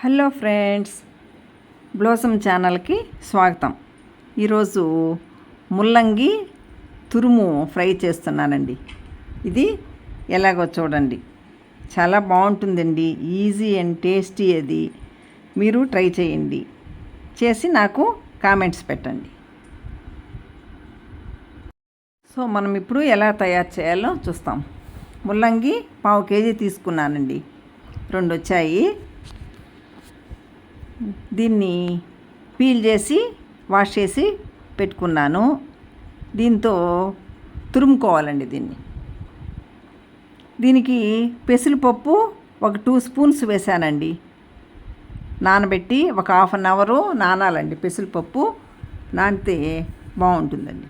Hello friends blossom ఛానల్కి స్వాగతం. ఈరోజు ముల్లంగి తురుము ఫ్రై చేస్తున్నానండి. ఇది ఎలాగో చూడండి. చాలా బాగుంటుందండి ఈజీ అండ్ టేస్టీ అది. మీరు ట్రై చేయండి. చేసి నాకు కామెంట్స్ పెట్టండి. సో మనం ఇప్పుడు ఎలా తయారు చేయాలో చూస్తాం. ముల్లంగి పావు కేజీ తీసుకున్నానండి. రెండు వచ్చాయి దీన్ని పీల్ చేసి వాష్ చేసి పెట్టుకున్నాను. దీంతో తురుముకోవాలండి దీన్ని. దీనికి పెసరపప్పు ఒక టూ స్పూన్స్ వేసానండి. నానబెట్టి ఒక హాఫ్ అన్ అవరు నానాలండి పెసరపప్పు. నానితే బాగుంటుందండి.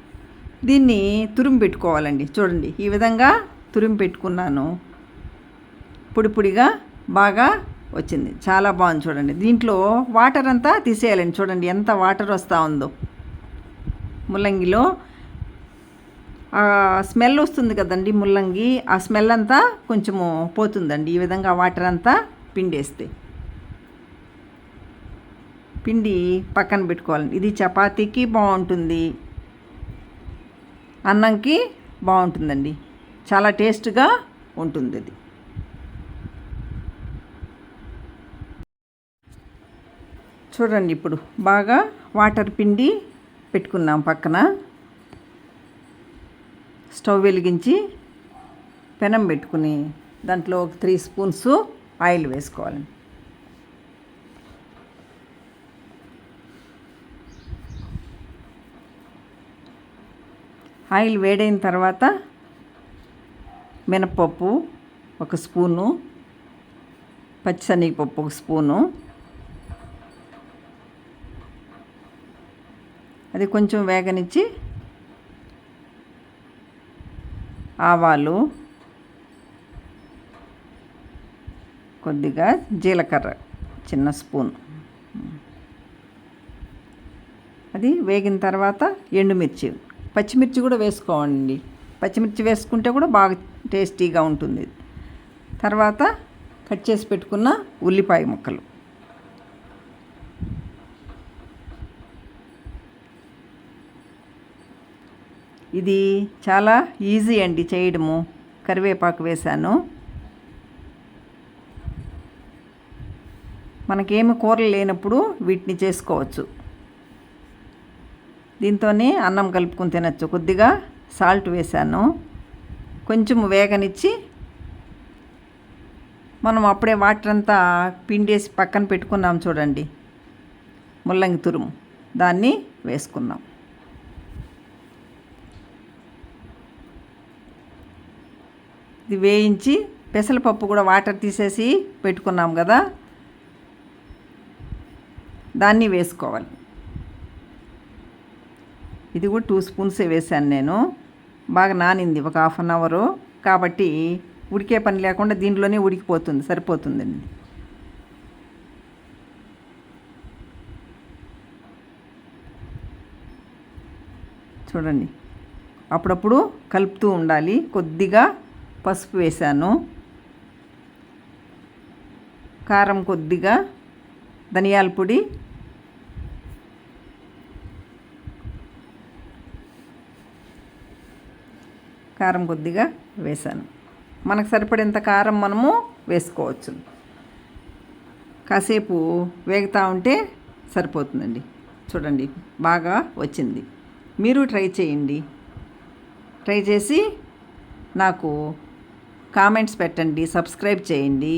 దీన్ని తురుము పెట్టుకోవాలండి. చూడండి ఈ విధంగా తురుము పెట్టుకున్నాను. పొడి పొడిగా బాగా వచ్చింది. చాలా బాగుంది చూడండి. దీంట్లో వాటర్ అంతా తీసేయాలండి. చూడండి ఎంత వాటర్ వస్తూ ఉందో. ముల్లంగిలో. స్మెల్ వస్తుంది కదండి ముల్లంగి. ఆ స్మెల్ అంతా కొంచెము పోతుందండి. ఈ విధంగా వాటర్ అంతా పిండేస్తే. పిండి పక్కన పెట్టుకోవాలండి. ఇది చపాతీకి బాగుంటుంది. అన్నంకి బాగుంటుందండి. చాలా టేస్ట్గా ఉంటుంది అది చూడండి ఇప్పుడు. బాగా వాటర్ పిండి పెట్టుకున్నాం పక్కన. స్టవ్ వెలిగించి పెనం పెట్టుకుని దాంట్లో ఒక త్రీ స్పూన్స్ ఆయిల్ వేసుకోవాలి. ఆయిల్ వేడైన తర్వాత మినపప్పు ఒక స్పూను పచ్చిశనగపప్పు ఒక స్పూను అది కొంచెం వేగనిచ్చి ఆవాలు కొద్దిగా జీలకర్ర చిన్న స్పూన్. అది వేగిన తర్వాత ఎండుమిర్చి పచ్చిమిర్చి కూడా వేసుకోండి. పచ్చిమిర్చి వేసుకుంటే కూడా బాగా టేస్టీగా ఉంటుంది. తర్వాత కట్ చేసి పెట్టుకున్న ఉల్లిపాయ ముక్కలు. ఇది చాలా ఈజీ అండి చేయడము. కరివేపాకు వేశాను. మనకేమి కూరలు లేనప్పుడు వీటిని చేసుకోవచ్చు. దీంతోనే అన్నం కలుపుకొని తినచ్చు. కొద్దిగా సాల్ట్ వేశాను. కొంచెం వేగనిచ్చి మనం అప్పుడే వాటర్ అంతా పిండేసి పక్కన పెట్టుకున్నాం చూడండి. ముల్లంగి తురుము. దాన్ని వేసుకున్నాం. ఇది వేయించి పెసరపప్పు కూడా వాటర్ తీసేసి పెట్టుకున్నాం కదా. దాన్ని వేసుకోవాలి. ఇది కూడా టూ స్పూన్సే వేసాను నేను. బాగా నానింది ఒక హాఫ్ అన్ అవరు. కాబట్టి ఉడికే పని లేకుండా దీంట్లోనే ఉడికిపోతుంది సరిపోతుందండి చూడండి. అప్పుడప్పుడు కలుపుతూ ఉండాలి. కొద్దిగా పసుపు వేశాను. కారం కొద్దిగా ధనియాల పొడి. కారం కొద్దిగా వేసాను మనకు సరిపడేంత కారం మనము వేసుకోవచ్చు. కాసేపు వేగుతూ ఉంటే సరిపోతుందండి. చూడండి బాగా వచ్చింది. మీరు ట్రై చేయండి. ట్రై చేసి నాకు కామెంట్స్ పెట్టండి సబ్స్క్రైబ్ చేయండి.